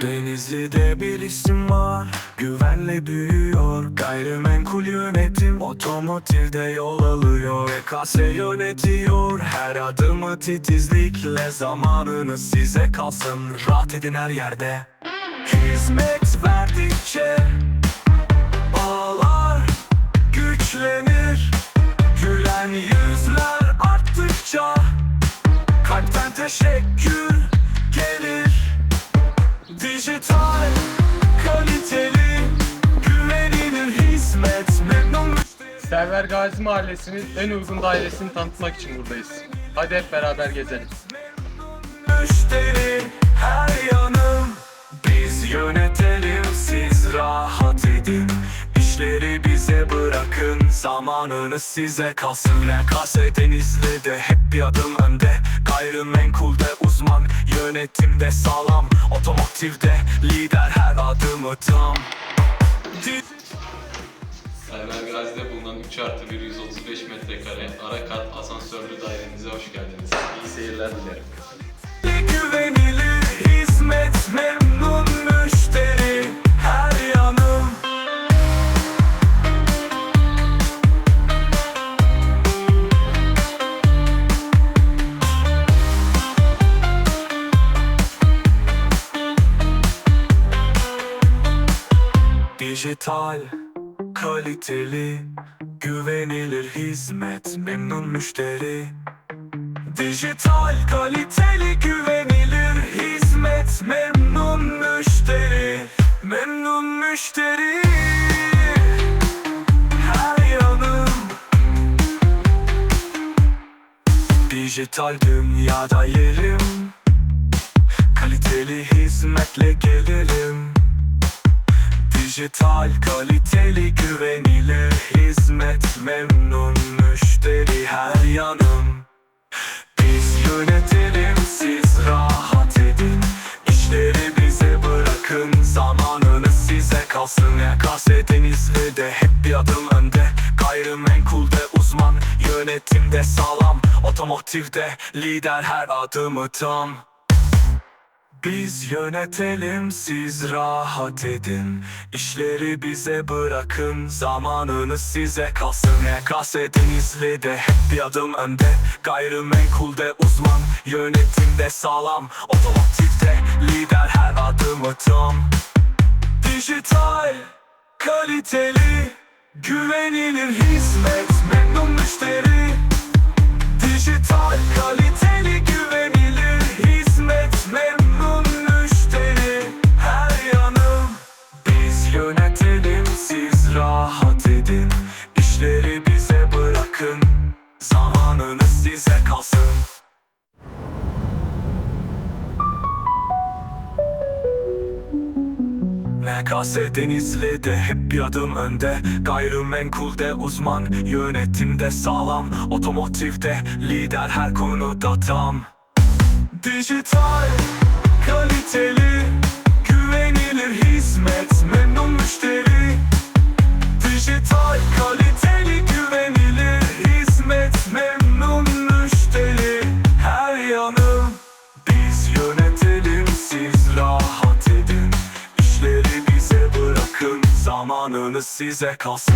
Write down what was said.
Denizli'de bir isim var. Güvenle büyüyor. Gayrimenkul yönetim Otomotivde yol alıyor. EKS yönetiyor. Her adımı titizlikle Zamanınız size kalsın. Rahat edin her yerde. Hizmet verdikçe Bağlar güçlenir. Gülen yüzler arttıkça Kalpten teşekkür Dijital, kaliteli, güvenilir hizmet Memnun müşteri. Server Gazi Mahallesi'nin en uygun dairesini tanıtmak için buradayız. Hadi hep beraber gezelim. müşteri her yanım. Biz yönetelim siz rahat edin. İşleri bize bırakın zamanınız size kalsın. RKS Denizli'de hep bir adım önde. Gayrimenkulde uzman yönetimde sağlam Otomotivde lider her adımı tam Server Gazi'de bulunan 3 artı 1 135 metrekare ara kat asansörlü dairenize hoş geldiniz. İyi seyirler dilerim. Dijital, kaliteli, güvenilir hizmet memnun müşteri. Dijital kaliteli güvenilir hizmet memnun müşteri. Memnun müşteri. Her yanım. Dijital dünyada yerim. Kaliteli hizmetle gelirim Dijital kaliteli güvenilir hizmet memnun müşteri her yanım. Biz yönetelim siz rahat edin. İşleri bize bırakın zamanınız size kalsın. YKS Denizli'de hep bir adım önde. Gayrimenkulde uzman yönetimde sağlam. Otomotivde lider her adımı tam biz yönetelim siz rahat edin. İşleri bize bırakın zamanınız size kalsın. YKS Denizli'de hep bir adım önde. Gayrimenkulde uzman yönetimde sağlam. Otomotivde lider her adımı tam. Dijital kaliteli güvenilir hizmet. Memnun müşteri yönetelim siz rahat edin. İşleri bize bırakın zamanınız size kalsın. NKS Denizli'de hep bir adım önde. Gayrimenkulde uzman Yönetimde sağlam. Otomotivde lider her konuda tam. Dijital Kaliteli Güvenilir hizmet zamanınız size kalsın